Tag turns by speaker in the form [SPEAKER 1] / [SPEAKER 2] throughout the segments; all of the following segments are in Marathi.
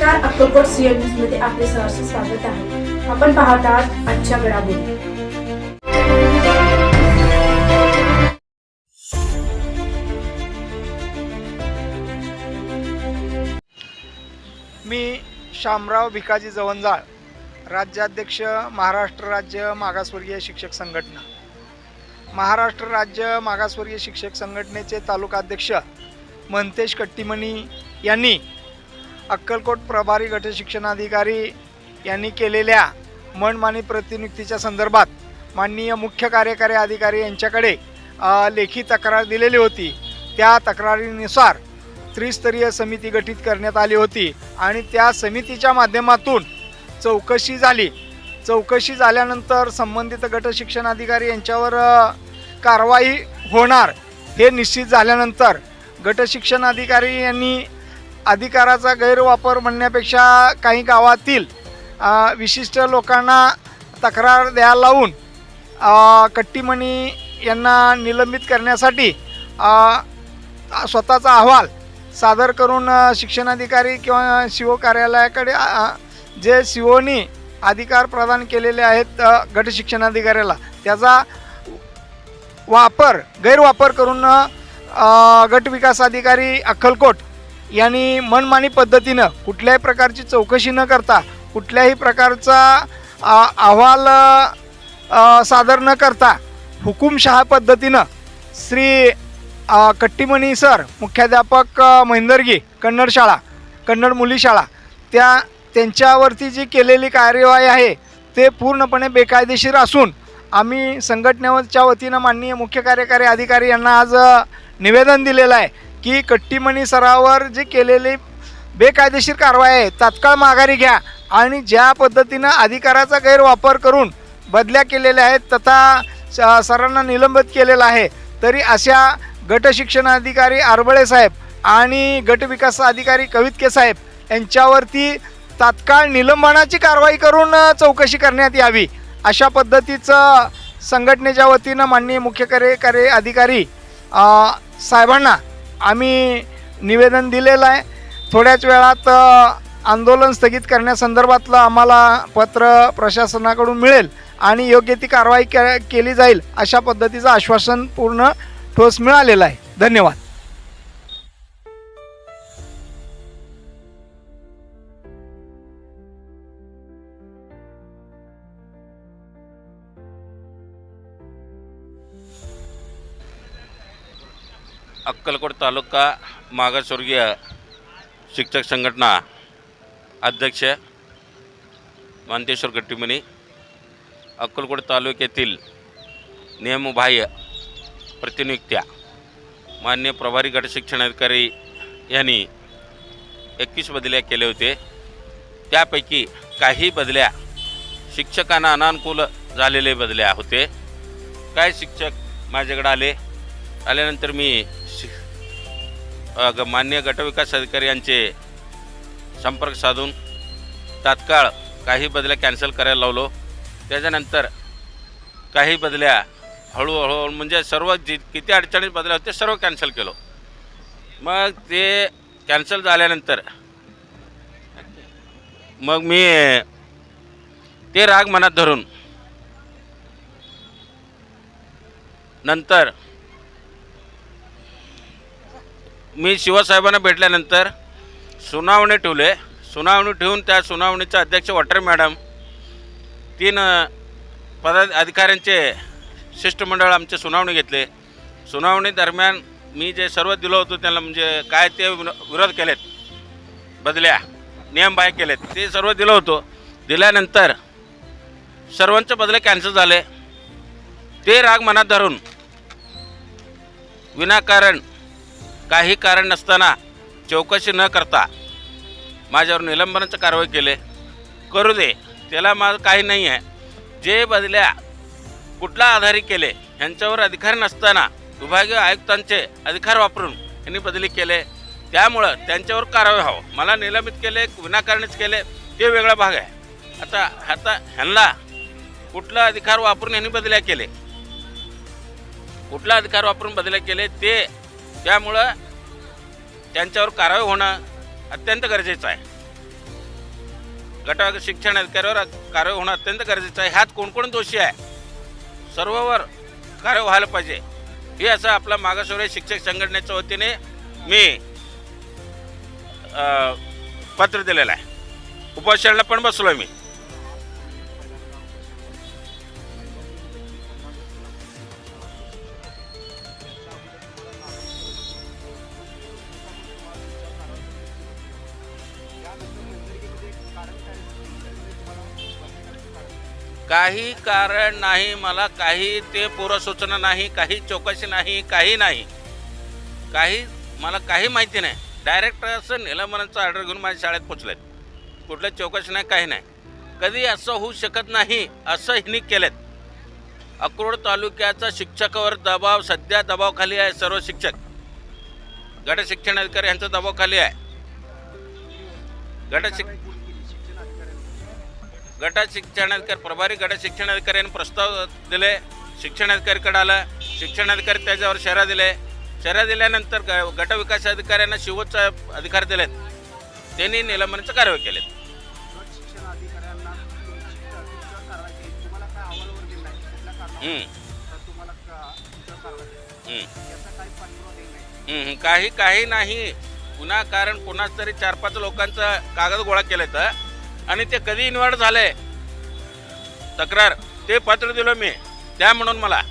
[SPEAKER 1] नमस्कार अक्कलकोट सीएम न्यूजमध्ये आपले सहर्ष स्वागत आहे. आपण पाहत आहात आजच्या घडामोडी.
[SPEAKER 2] मी शामराव भिकाजी जवंजाळ राज्याध्यक्ष महाराष्ट्र राज्य मागासवर्गीय शिक्षक संघटना. महाराष्ट्र राज्य मागासवर्गीय शिक्षक संघटनेचे तालुकाध्यक्ष मंतेश कट्टीमणी यांनी अक्कलकोट प्रभारी गट शिक्षणाधिकारी यांनी केलेल्या मनमानी प्रतिनियुक्तीच्या संदर्भात माननीय मुख्य कार्यकारी अधिकारी यांच्याकडे लेखी तक्रार दिलेली होती. त्या तक्रारीनुसार त्रिस्तरीय समिती गठीत करण्यात आली होती आणि त्या समितीच्या माध्यमातून चौकशी झाली. चौकशी झाल्यानंतर संबंधित गट शिक्षणाधिकारी यांच्यावर कारवाई होणार हे निश्चित झाल्यानंतर गट शिक्षणाधिकारी यांनी अधिकाराचा गैरवापर म्हणण्यापेक्षा काही गावातील विशिष्ट लोकांना तक्रार द्यायला लावून कट्टीमणी यांना निलंबित करण्यासाठी स्वतःचा अहवाल सादर करून शिक्षणाधिकारी किंवा शिव कार्यालयाकडे जे सी जे अधिकार प्रदान केलेले आहेत गट शिक्षणाधिकाऱ्याला त्याचा वापर गैरवापर करून गट विकास अधिकारी अक्कलकोट यांनी मनमानी पद्धतीनं कुठल्याही प्रकारची चौकशी न करता कुठल्याही प्रकारचा अहवाल सादर न करता हुकुमशहा पद्धतीनं श्री कट्टीमणी सर मुख्याध्यापक महिंदरगी कन्नड शाळा कन्नड मुली शाळा त्या त्यांच्यावरती जी केलेली कार्यवाही आहे ते पूर्णपणे बेकायदेशीर असून आम्ही संघटनेच्या वतीनं माननीय मुख्य कार्यकारी अधिकारी यांना आज निवेदन दिलेलं आहे. की कट्टीमणी सरावर जी केलेली बेकायदेशीर कारवाई आहे तात्काळ माघारी घ्या. आणि ज्या पद्धतीनं अधिकाराचा गैरवापर करून बदल्या केलेल्या आहेत तथा स- सरांना निलंबित केलेलं आहे तरी अशा गट शिक्षणाधिकारी आरबळे साहेब आणि गटविकास अधिकारी कवितके साहेब यांच्यावरती तात्काळ निलंबनाची कारवाई करून चौकशी करण्यात यावी. अशा पद्धतीचं संघटनेच्या वतीनं माननीय मुख्य कार्यकारी अधिकारी साहेबांना आम्ही निवेदन दिलेलं आहे. थोड्याच वेळात आंदोलन स्थगित करण्यासंदर्भातलं आम्हाला पत्र प्रशासनाकडून मिळेल आणि योग्य ती कारवाई के केली जाईल अशा पद्धतीचं आश्वासन पूर्ण ठोस मिळालेलं आहे. धन्यवाद.
[SPEAKER 3] अक्कलकोट तालुका मागासवर्गीय शिक्षक संघटना अध्यक्ष मानतेश्वर गट्टीमणी अक्कलकोट तालुक्यातील नियमबाह्य प्रतिनियुक्त्या मान्य प्रभारी गट शिक्षणाधिकारी यांनी एकवीस बदल्या केले होते. त्यापैकी काही बदल्या शिक्षकांना अनानुकूल झालेले बदल्या होते. काय शिक्षक माझ्याकडे आले? आल्यानंतर मी मान्य गटविकास अधिकारी यांचे संपर्क साधून तात्काळ काही बदल्या कॅन्सल करायला लावलो. त्याच्यानंतर काही बदल्या हळूहळू म्हणजे सर्व जी किती अडचणीत बदल्या होते सर्व कॅन्सल केलो. मग ते कॅन्सल झाल्यानंतर मग मी ते राग मनात धरून नंतर मी शिवसाहेबांना भेटल्यानंतर सुनावणी ठेवले. सुनावणी ठेवून त्या सुनावणीचा अध्यक्ष वॉटर मॅडम तीन पदा अधिकाऱ्यांचे शिष्टमंडळ आमचे सुनावणी घेतले. सुनावणी दरम्यान मी जे सर्व दिलं होतं त्यांना म्हणजे काय ते विनो- विरोध केलेत. बदल्या नियम बाह्य केलेत. ते सर्व दिलं होतं. दिल्यानंतर सर्वांचे बदले कॅन्सल झाले. ते राग मनात धरून विनाकारण काही कारण नसताना चौकशी न करता माझ्यावर निलंबनाचं कारवाई केले. करू दे त्याला माझं काही नाही आहे. जे बदल्या कुठला आधारी केले ह्यांच्यावर अधिकार नसताना विभागीय आयुक्तांचे अधिकार वापरून यांनी बदली केले. त्यामुळं त्यांच्यावर कारवाई व्हावं. मला निलंबित केले विनाकारणच केले ते वेगळा भाग आहे. आता आता ह्यांना कुठला अधिकार वापरून यांनी बदल्या केले? कुठला अधिकार वापरून बदल्या केले ते त्यामुळं त्यांच्यावर कारवाई होणं अत्यंत गरजेचं आहे. गट शिक्षण अधिकाऱ्यावर कारवाई होणं अत्यंत गरजेचं आहे. ह्यात कोणकोण दोषी आहे? सर्ववर कारवाई व्हायला पाहिजे. हे असं आपला मागासवर्गीय शिक्षक संघटनेच्या वतीने मी पत्र दिलेलं आहे. उपोषणाला पण बसलो मी. काही कारण नाही मला काही ते पूर्वसूचना नाही काही चौकशी नाही काही नाही. काही मला काही माहिती नाही. डायरेक्ट असं निलंबनाचं ऑर्डर घेऊन माझ्या शाळेत पोचलेत. कुठल्या चौकशी नाही काही नाही. कधी असं होऊ शकत नाही असं हिनी केलेत. अक्रोड तालुक्याचा शिक्षकावर दबाव सध्या दबावखाली आहे सर्व शिक्षक. गट शिक्षण अधिकारी यांचा दबावाखाली आहे. गट शिक गट शिक्षणाधिकारी प्रभारी गट शिक्षणाधिकाऱ्यांनी प्रस्ताव दिले. शिक्षणाधिकारीकडे आला. शिक्षणाधिकारी त्याच्यावर शहरा दिले. शहरा दिल्यानंतर ग- गट विकास अधिकाऱ्यांना शिवोच्च अधिकार दिलेत. त्यांनी निलंबनाचं कारवाई. हम्म, काही काही नाही. पुन्हा कारण पुन्हाच तरी चार पाच लोकांचा कागद गोळा केले तर आणि ते कधी इन्व्हॉल्ड झालंय? तक्रार. ते पत्र दिलं मी. त्या म्हणून मला.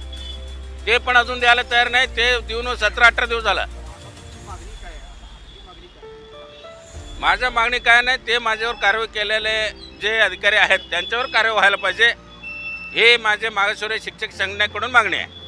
[SPEAKER 3] ते पण अजून द्यायला तयार नाही. ते देऊन सतरा अठरा दिवस झाला. माझ्या मागणी काय नाही ते माझ्यावर कारवाई केलेले जे अधिकारी आहेत त्यांच्यावर कारवाई व्हायला पाहिजे. हे माझे मागेश्वरी शिक्षक संघटनेकडून मागणी आहे.